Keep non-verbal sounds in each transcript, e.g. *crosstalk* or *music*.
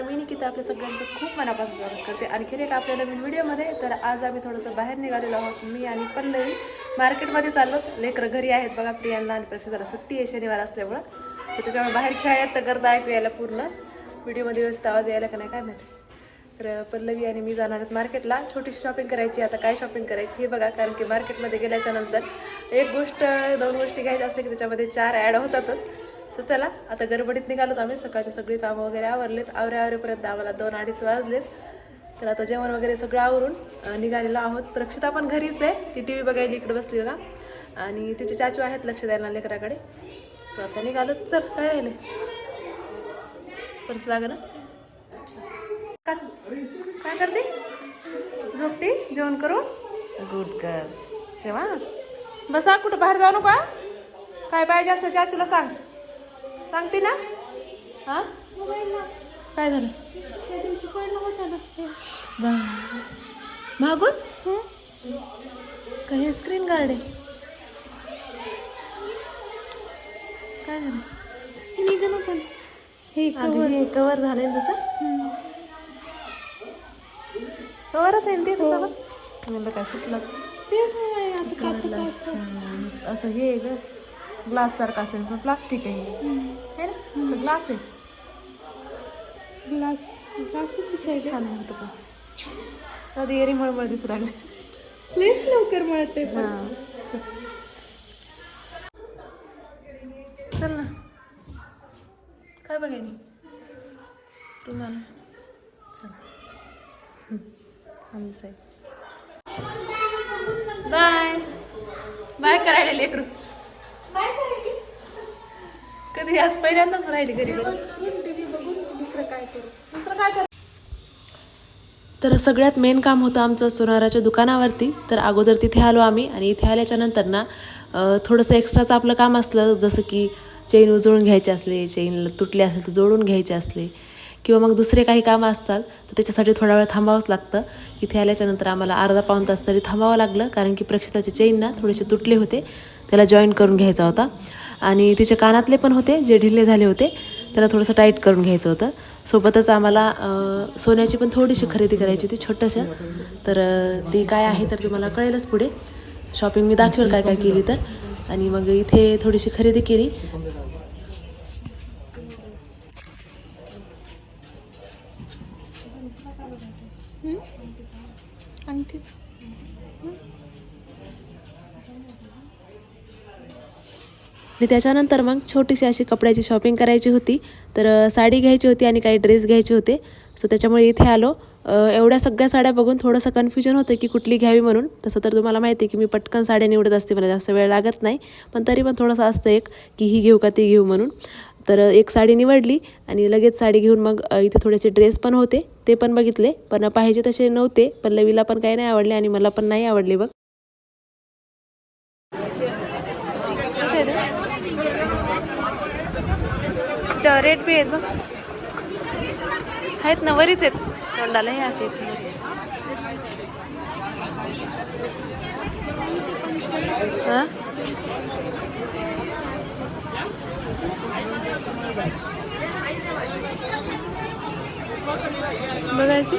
तर नमस्कार मी निकिता आपल्या सगळ्यांचं खूप मनापासून स्वागत करते. आणखीन एक आपल्या नवीन व्हिडिओमध्ये. तर आज आम्ही थोडंसं बाहेर निघालेलो आहोत मी आणि पल्लवी. मार्केटमध्ये चाललो लेकरं घरी आहेत बघा प्रियांना आणि प्रक्षाला सुट्टी आहे शनिवार असल्यामुळं. तर त्याच्यामुळे बाहेर खेळायला तर गर्दा ऐकू यायला पूर्ण. व्हिडिओमध्ये व्यवस्थित आवाज यायला का नाही काय माहिती. तर पल्लवी आणि मी जाणार आहेत मार्केटला. छोटीशी शॉपिंग करायची आता काय शॉपिंग करायची हे बघा कारण की मार्केटमध्ये गेल्याच्यानंतर एक गोष्ट दोन गोष्टी घ्यायच्या असल्या की त्याच्यामध्ये चार ॲड होतातच. सो चला आता गडबडीत निघालोत आम्ही. सकाळचे सगळी कामं वगैरे आवरलेत. आवरे आवरेपर्यंत आम्हाला दोन अडीच वाजलेत. तर आता जेवण वगैरे सगळं आवरून निघालेलो आहोत. प्रक्षिता पण घरीच आहे. ती टी व्ही बघायला इकडे बसली बघा. आणि तिचे चाचू आहेत लक्ष द्यायला लेकराकडे. सो आता निघालो चल काय राहिले परस लाग ना. अच्छा. काय करते? झोपते? जेवण करू गुड गर्ल जेव्हा बसा कुठं बाहेर जाऊ नका. काय पाहिजे असं चाचूला सांग. सांगते ना? हा? काय झालं. मागून? काही स्क्रीन गार्ड आहे. काय झालं? पण हे अगं हे कवर झालंय ना तसं. कवरच आहे ना ते तसं. बघ. म्हणलं काय तेच नाही असं काच काच. हम्म, असं हे आहे ग. ग्लास सारखं असलेलं पण प्लास्टिक आहे. हे ना? ग्लास आहे. ग्लास ग्लासच दिसायचे छान होतं पण. कधी एरी मळमळ दिसू लागले. लईच लवकर मिळते हां. चल ना. काय बघायला? तुम्हाला चल. समज आहे. बाय. बाय करायला लेकरू कधी आज पहिल्यांदाच राहिली घरी बघ टीव्ही बघून दुसरं काय करू? दुसरं काय कर? तर सगळ्यात मेन काम होतं आमचं सोनाराच्या दुकानावरती. तर अगोदर तिथे आलो आम्ही आणि इथे आल्याच्यानंतर ना थोडंसं एक्स्ट्राचं आपलं काम असलं जसं की चेन उजळून घ्यायचे असले चेन तुटले असेल तर जोडून घ्यायचे असले किंवा मग दुसरे काही कामं असतात तर त्याच्यासाठी थोडा वेळ थांबावंच लागतं. इथे आल्याच्यानंतर आम्हाला अर्धा पाऊण तास तरी थांबावं लागलं कारण की प्रक्षिताचे चेन ना थोडेसे तुटले होते त्याला जॉईन करून घ्यायचा होता. आणि तिचे कानातले पण होते जे ढिल्ले झाले होते त्याला थोडंसं टाईट करून घ्यायचं होतं. सोबतच आम्हाला सोन्याची पण थोडीशी खरेदी करायची होती छोटंसं. तर ती काय आहे तर तुम्हाला कळेलच पुढे. शॉपिंग मी दाखवेल काय काय केली तर. आणि मग इथे थोडीशी खरेदी केली. अंगठीच. आणि त्याच्यानंतर मग छोटीशी अशी कपड्याची शॉपिंग करायची होती. तर साडी घ्यायची होती आणि काही ड्रेस घ्यायचे होते. सो त्याच्यामुळे इथे आलो. एवढ्या सगळ्या साड्या बघून थोडंसं कन्फ्युजन होतं की कुठली घ्यावी म्हणून. तसं तर तुम्हाला माहिती आहे की मी पटकन साड्या निवडत असते मला जास्त वेळ लागत नाही. पण तरी पण थोडंसं असतं एक की ही घेऊ का ती घेऊ म्हणून. तर एक साडी निवडली आणि लगेच साडी घेऊन मग इथे थोडेसे ड्रेस पण होते. ते पण बघितले. पण पाहिजे तसे नव्हते. पल्लवीला पण काही नाही आवडले आणि मला पण नाही आवडले बघ. त्याच्यावर रेट बी आहेत बघ. आहेत ना वरीच आहेत. तोंडाला हे असे आहेत. बघायची?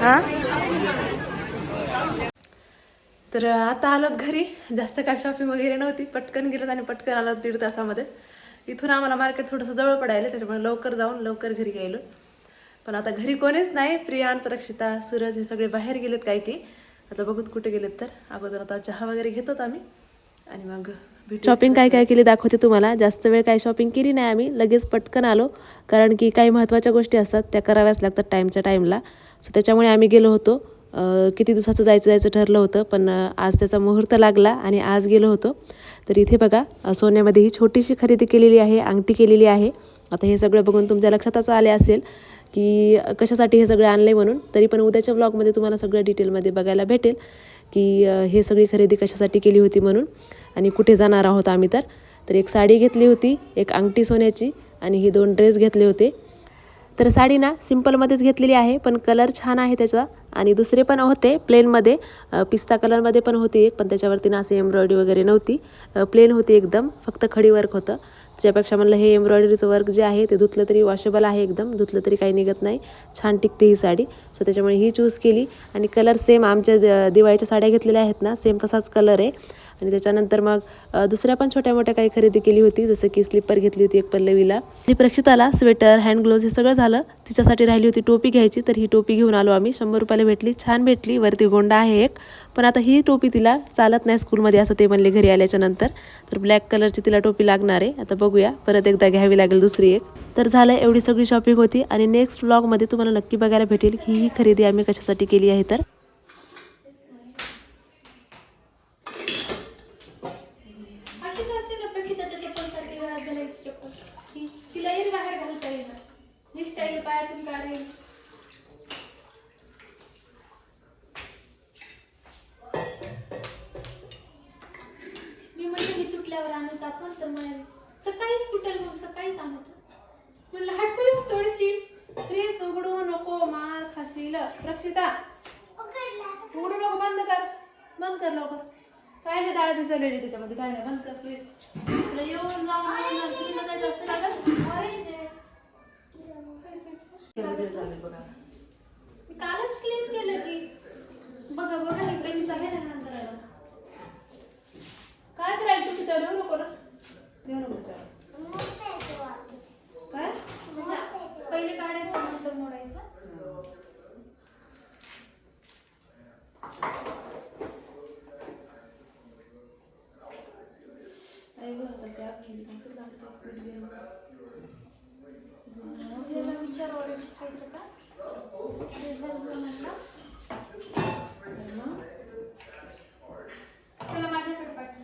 हा? तर आता आलोत घरी. जास्त काय शॉपिंग वगैरे नव्हती. पटकन गेलोत आणि पटकन आलो दीड तासामध्येच. इथून आम्हाला मार्केट थोडंसं जवळ पडायला त्याच्यामुळे लवकर जाऊन लवकर घरी गेलो. पण आता घरी कोणीच नाही. प्रियान प्रक्षिता सूरज हे सगळे बाहेर गेलेत काही की आता बघूत कुठे गेलेत तर. अगोदर आता चहा वगैरे घेतोत आम्ही. आणि मग शॉपिंग काय काय केली दाखवते तुम्हाला. जास्त वेळ काय शॉपिंग केली नाही आम्ही. लगेच पटकन आलो. कारण की काही महत्त्वाच्या गोष्टी असतात त्या कराव्याच लागतात टाईमच्या टाईमला सो त्याच्यामुळे आम्ही गेलो होतो. किती दिवसाचं जायचं जायचं ठरलं होतं पण आज त्याचा मुहूर्त लागला आणि आज गेलो होतो. तर इथे बघा सोन्यामध्ये ही छोटीशी खरेदी केलेली आहे अंगठी केलेली आहे. आता हे सगळं बघून तुमच्या लक्षातच आले असेल की कशासाठी हे सगळं आणलं आहे म्हणून. तरी पण उद्याच्या ब्लॉगमध्ये तुम्हाला सगळं डिटेलमध्ये बघायला भेटेल की हे सगळी खरेदी कशासाठी केली होती म्हणून आणि कुठे जाणार आहोत आम्ही तर. तर एक साडी घेतली होती एक अंगठी सोन्याची आणि हे दोन ड्रेस घेतले होते. तर साडी ना सिम्पलमध्येच घेतलेली आहे पण कलर छान आहे त्याचा. आणि दुसरे पण होते प्लेनमध्ये पिस्ता कलरमध्ये पण होती एक पण त्याच्यावरती ना असे एम्ब्रॉयडरी वगैरे नव्हती. प्लेन होती एकदम फक्त खडी वर्क होतं. त्याच्यापेक्षा म्हणलं हे एम्ब्रॉयडरीचं वर्क जे आहे ते धुतलं तरी वॉशेबल आहे एकदम धुतलं तरी काही निघत नाही. छान टिकते ही साडी. सो त्याच्यामुळे ही चूज केली. आणि कलर सेम आमच्या द- दिवाळीच्या साड्या घेतलेल्या आहेत ना सेम तसाच कलर आहे. आणि त्याच्यानंतर मग दुसऱ्या पण छोट्या मोठ्या काही खरेदी केली होती जसं की स्लिपर घेतली होती एक पल्लवीला. आणि प्रक्षिताला स्वेटर हँड ग्लोव्ज हे सगळं झालं. तिच्यासाठी राहिली होती टोपी घ्यायची तर ही टोपी घेऊन आलो आम्ही. शंभर रुपयाला भेटली छान भेटली. वरती गोंडा आहे एक. पण आता ही टोपी तिला चालत नाही स्कूलमध्ये असं ते म्हणले घरी आल्याच्यानंतर. तर ब्लॅक कलरची तिला टोपी लागणार आहे. आता बघूया परत एकदा घ्यावी लागेल दुसरी एक. तर झालं एवढी सगळी शॉपिंग होती. आणि नेक्स्ट ब्लॉगमध्ये तुम्हाला नक्की बघायला भेटेल की ही खरेदी आम्ही कशासाठी केली आहे तर. घालायची चप्पल ती तिला येईल बाहेर घालता येणार निष्ठा येईल पायातून काढेल. मी म्हणजे हे तुटल्यावर आणत आपण तर म्हणाले सकाळीच तुटेल मग सकाळीच आणत म्हणलं हटकूनच थोडीशी फ्रीज उघडू नको मार खाशील. रक्षिता उघडू नको बंद कर. बंद कर लवकर. काय नाही डाळ भिजवलेली त्याच्यामध्ये? काय नाही बंद कर तुला येऊन जाऊन येऊन जाऊन कितीला जायचं असतं कालच क्लीन केलं की बघा बघा हे पेन आहे ना नंतर आलं. काय करायचं तू तिच्यावर येऊ नको ना येऊ नको तिच्यावर काय म्हणजे पहिले काढायचं नंतर मोडायचं त्याची आखी, नंतर लागलं, पीठ घेऊन. याला विचार ऑरेंज खायचं का? बनवला त्याला माझ्याकडे पाठव.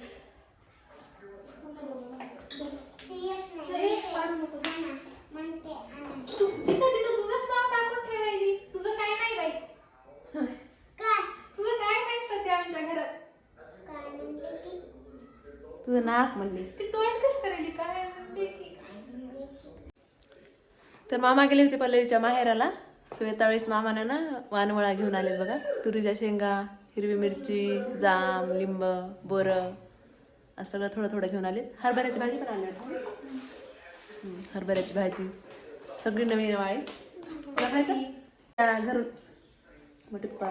अरे, पाडू नको. तू तिथं तिथं तुझंच नाव टाकून ठेवायली तुझं काय नाही बाई तुझं काय नाही सध्या आमच्या घरात तुझं नाक म्हणली ती तोंड कसं करेली काय म्हणते की तर मामा गेले होते पल्लवीच्या माहेराला. सो येतावेळेस मामानं ना वानवळा घेऊन आले बघा. तुरीच्या शेंगा हिरवी मिरची जाम लिंब बोरं असं सगळं थोडं थोडं घेऊन आले. हरभऱ्याची भाजी पण आणली हरभऱ्याची भाजी. सगळी नवीन वाळी. घरून. मोठी पप्पा.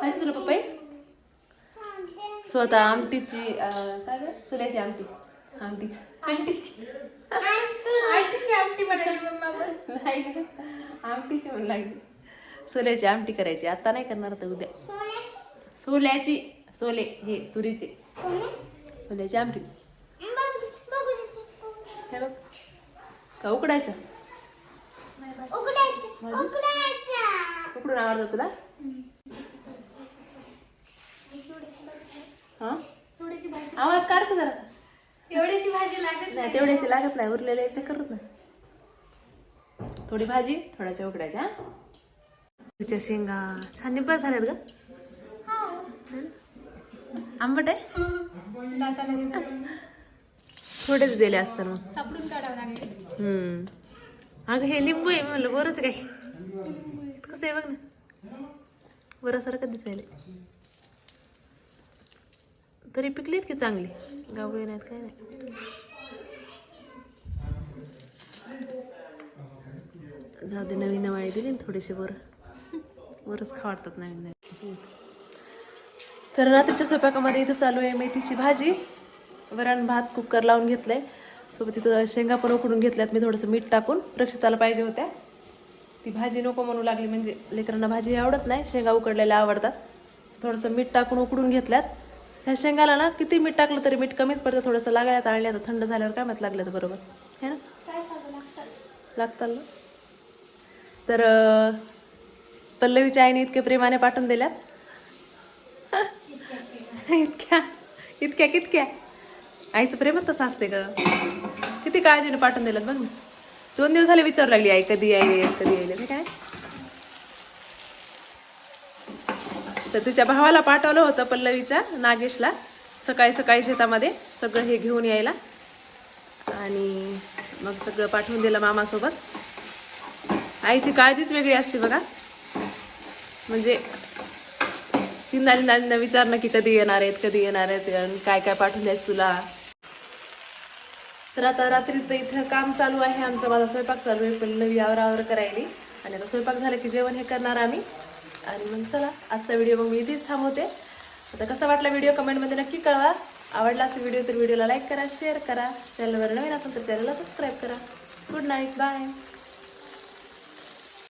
खायचं तुला पप्पाई स्वतः आमटीची काय गं? सोल्याची आमटी. आमटीची आंटीची. आंटीची आमटी म्हणाली *laughs* मम्मा नाही ग. आमटीची लागली. सोल्याची आमटी करायची. आता नाही करणार आता उद्या. सोल्याची सोले. हे तुरीचे. सोल्याची आमटी. हे बघ. का उकडायचं? उकडून आवडतं तुला? हा? आवाज काढतो जरा. एवढीची भाजी लागत नाही तेवढ्याची लागत नाही उरलेल्या याचे करत ना थोडी भाजी थोड्याच्या उकडायच्या हा? तुरीच्या शेंगा छान निब्बा झाल्यात ग. आंबट आहे. थोडेच दिले असतात मग. सापडून काढावं लागेल. हम्म. अगं हे लिंबू आहे म्हणलं बरंच काय कसं आहे बघ ना. बरासारखं दिसायला तरी पिकलीत की चांगली? गावळे नाहीत काय नाही. जाऊ दे नवीन नवाळी दिली ना थोडीशी वर. वरच खा वाटतात नवीन नवीन. तर रात्रीच्या स्वयंपाकामध्ये इथं चालू आहे मेथीची भाजी. वरण भात कुकर लावून घेतलंय. सोबत इथं शेंगा पण उकडून घेतल्यात. मी थोडंसं मीठ टाकून रक्षिताला पाहिजे होत्या. ती भाजी नको म्हणू लागली म्हणजे लेकरांना भाजी आवडत नाही. शेंगा उकडलेल्या आवडतात. थोडंसं मीठ टाकून उकडून घेतल्यात. ह्या शेंगाला ना किती मीठ टाकलं तरी मीठ कमीच पडतं थोडंसं लागायला आळले आता थंड झाल्यावर काय माहीत लागलं तर बरोबर. है ना? लागतात. ना? तर पल्लवीच्या आईने इतके प्रेमाने पाठवून दिल्यात. *laughs* इतक्या इतक्या कितक्या? आईचं प्रेमच तसं असते ग. किती काळजीने पाठवून दिल्यात बघ दोन दिवस झाले विचारू लागली आई कधी येईल कधी येईल मी काय? तर तिच्या भावाला पाठवलं होतं पल्लवीच्या नागेशला. सकाळी सकाळी शेतामध्ये सगळं हे घेऊन यायला. आणि मग सगळं पाठवून दिलं मामासोबत. आईची काळजीच वेगळी असते बघा. म्हणजे तीनदा तीनदा तीनदा विचारणं की कधी येणार आहेत कधी येणार आहेत आणि काय काय पाठवून द्यायचं तुला. तर आता रात्रीचं इथं काम चालू आहे. आमचा माझा स्वयंपाक चालू आहे पल्लवी आवर आवर करायली. आणि आता स्वयंपाक झाला की जेवण हे करणार आम्ही. आणि मग चला आजचा व्हिडिओ मग मी इथेच थांबवते. आता कसा वाटला व्हिडिओ कमेंटमध्ये नक्की कळवा. आवडला असेल व्हिडिओ तर व्हिडिओला लाईक करा शेअर करा. चॅनलवर नवीन असेल तर चॅनलला सबस्क्राईब करा. Good night bye.